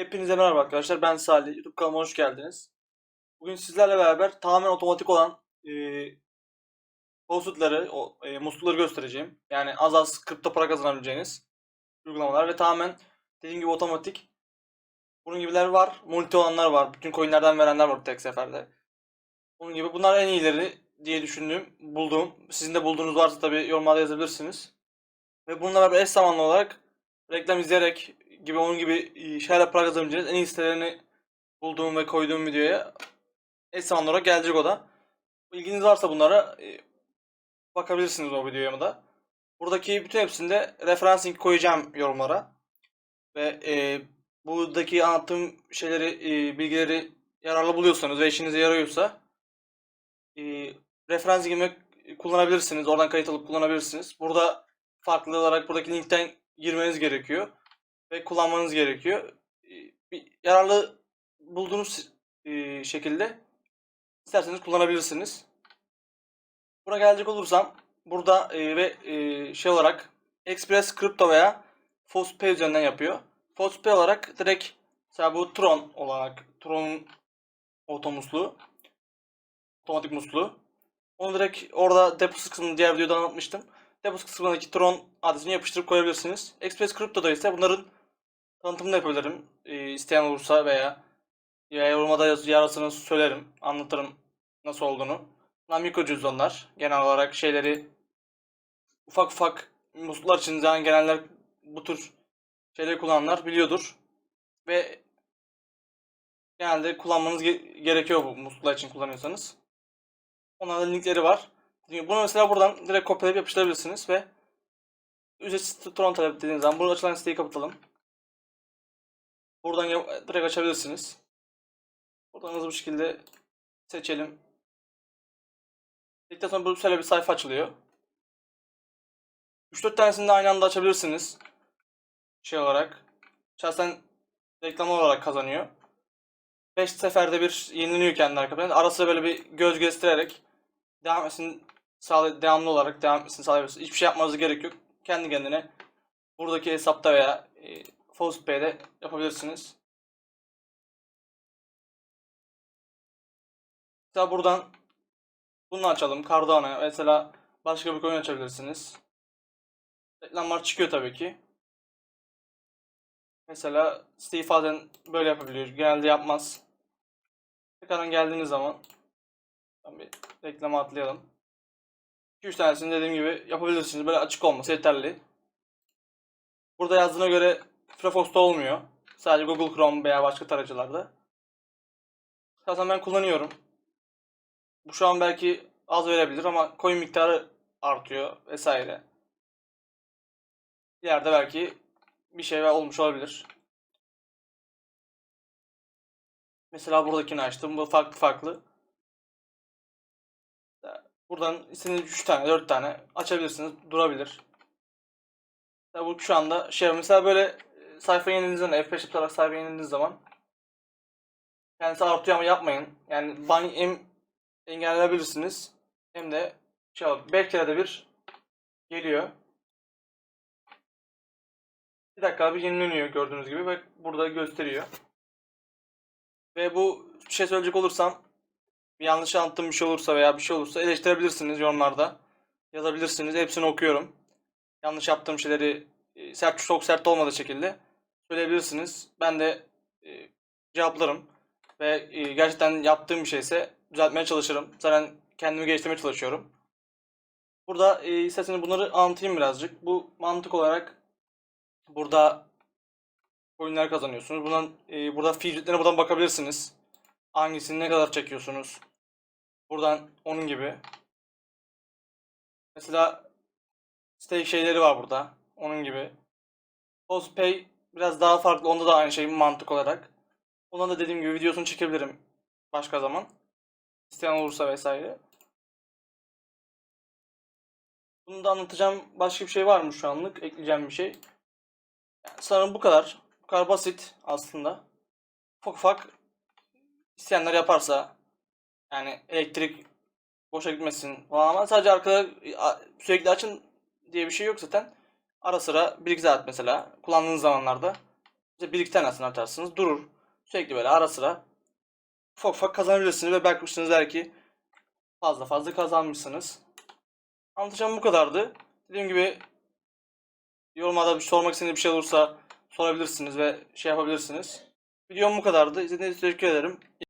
Hepinize merhaba arkadaşlar. Ben Salih. YouTube kanalıma hoş geldiniz. Bugün sizlerle beraber tamamen otomatik olan e, faucetları, o, e, muslukları göstereceğim. Yani az az kripto para kazanabileceğiniz uygulamalar ve tamamen dediğim gibi otomatik. Bunun gibiler var. Multi olanlar var. Bütün coinlerden verenler var tek seferde. Bunun gibi. Bunlar en iyileri diye düşündüğüm, bulduğum. Sizin de bulduğunuz varsa tabii yorumlarda yazabilirsiniz. Ve bununla beraber eş zamanlı olarak reklam izleyerek gibi onun gibi e, şeylerle para kazanabileceğiniz en iyi sitelerini bulduğum ve koyduğum videoya zamanlı olarak gelecek o da. İlginiz varsa bunlara e, bakabilirsiniz o videoya da. Buradaki bütün hepsinde referans link koyacağım yorumlara. Ve e, buradaki anlattığım şeyleri, e, bilgileri yararlı buluyorsanız ve işinize yarıyorsa e, referans linkimi kullanabilirsiniz. Oradan kayıt alıp kullanabilirsiniz. Burada farklı olarak buradaki linkten girmeniz gerekiyor ve kullanmanız gerekiyor. Bir yararlı bulduğunuz şekilde isterseniz kullanabilirsiniz. Buna gelecek olursam burada ve şey olarak Express Crypto veya FastPay üzerinden yapıyor. FastPay olarak direkt mesela bu Tron olarak Tron'un oto musluğu otomatik musluğu. Onu direkt orada depo kısmını diğer videoda anlatmıştım. Depo kısmındaki Tron adresini yapıştırıp koyabilirsiniz. Express Crypto'da ise bunların tanıtımını yapabilirim. Ee, isteyen olursa veya ya yorumada yazarsanız söylerim, anlatırım nasıl olduğunu. Bunlar mikro cüzdanlar. Genel olarak şeyleri ufak ufak musluklar için yani gelenler bu tür şeyleri kullananlar biliyordur. Ve genelde kullanmanız ge- gerekiyor bu musluklar için kullanıyorsanız. Onların linkleri var. Bunu mesela buradan direkt kopyalayıp yapıştırabilirsiniz ve ücretsiz Tron talep dediğiniz zaman burada açılan siteyi kapatalım. Buradan direkt açabilirsiniz. Buradan hızlı bir şekilde seçelim. Dedikten sonra böyle bir sayfa açılıyor. 3-4 tanesini de aynı anda açabilirsiniz. Şey olarak. Şahsen reklam olarak kazanıyor. 5 seferde bir yenileniyor kendi arka planı. Ara sıra böyle bir göz göstererek devam etsin sağlay devamlı olarak devam etsin sağlayabilirsiniz. Hiçbir şey yapmanız gerek yok. Kendi kendine buradaki hesapta veya e, FastPay'de yapabilirsiniz. Mesela buradan bunu açalım. Cardano mesela başka bir coin açabilirsiniz. Reklamlar çıkıyor tabii ki. Mesela Steve Foden böyle yapabiliyor. Genelde yapmaz. Tekrardan geldiğiniz zaman bir reklama atlayalım. 2-3 tanesini dediğim gibi yapabilirsiniz. Böyle açık olması yeterli. Burada yazdığına göre Firefox'ta olmuyor. Sadece Google Chrome veya başka tarayıcılarda. Zaten ben kullanıyorum. Bu şu an belki az verebilir ama coin miktarı artıyor vesaire. İleride belki bir şey olmuş olabilir. Mesela buradakini açtım. Bu farklı farklı. Buradan istediğiniz 3 tane, 4 tane açabilirsiniz. Durabilir. Mesela bu şu anda şey mesela böyle sayfa yenildiğiniz zaman F5 yaparak sayfa yenildiğiniz zaman kendisi artıyor ama yapmayın. Yani ban hem engelleyebilirsiniz hem de şey olur. 5 kere de bir geliyor. Bir dakika bir yenileniyor gördüğünüz gibi ve burada gösteriyor. Ve bu bir şey söyleyecek olursam bir yanlış anlattığım bir şey olursa veya bir şey olursa eleştirebilirsiniz yorumlarda. Yazabilirsiniz. Hepsini okuyorum. Yanlış yaptığım şeyleri e, sert çok sert olmadığı şekilde söyleyebilirsiniz. Ben de e, cevaplarım ve e, gerçekten yaptığım bir şeyse düzeltmeye çalışırım. Zaten kendimi geliştirmeye çalışıyorum. Burada e, isterseniz bunları anlatayım birazcık. Bu mantık olarak burada coinler kazanıyorsunuz. Bundan e, burada feedbacklerine buradan bakabilirsiniz. Hangisini ne kadar çekiyorsunuz? Buradan onun gibi. Mesela stake şeyleri var burada. Onun gibi. Postpay biraz daha farklı. Onda da aynı şey mantık olarak. Ondan da dediğim gibi videosunu çekebilirim başka zaman. İsteyen olursa vesaire. Bunu da anlatacağım başka bir şey var mı şu anlık? Ekleyeceğim bir şey. Yani sanırım bu kadar. Bu kadar basit aslında. Ufak ufak isteyenler yaparsa yani elektrik boşa gitmesin falan ama sadece arkada sürekli açın diye bir şey yok zaten. Ara sıra 1-2 saat mesela kullandığınız zamanlarda İşte bir iki tanesini atarsınız durur. Sürekli böyle ara sıra ufak ufak kazanabilirsiniz ve bakmışsınız belki fazla fazla kazanmışsınız. Anlatacağım bu kadardı. Dediğim gibi yorumlarda bir sormak istediğiniz bir şey olursa sorabilirsiniz ve şey yapabilirsiniz. Videom bu kadardı. İzlediğiniz için teşekkür ederim.